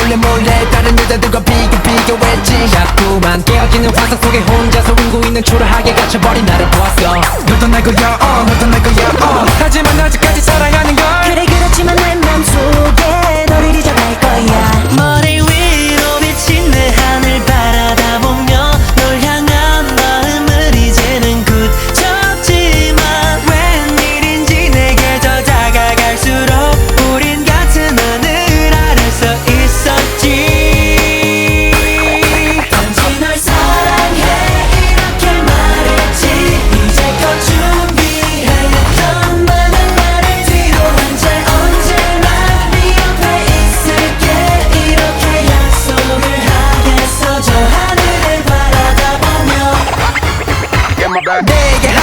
몰래 몰래 다른 여자들과 비교 비교했지. 자꾸만 깨어지는 화상 속에 혼자서 울고 있는 초라하게 갇혀버린 나를 보았어. 너도 날 거야 어 너도 날 거야 어. 하지만 아직까지 사랑하는 my.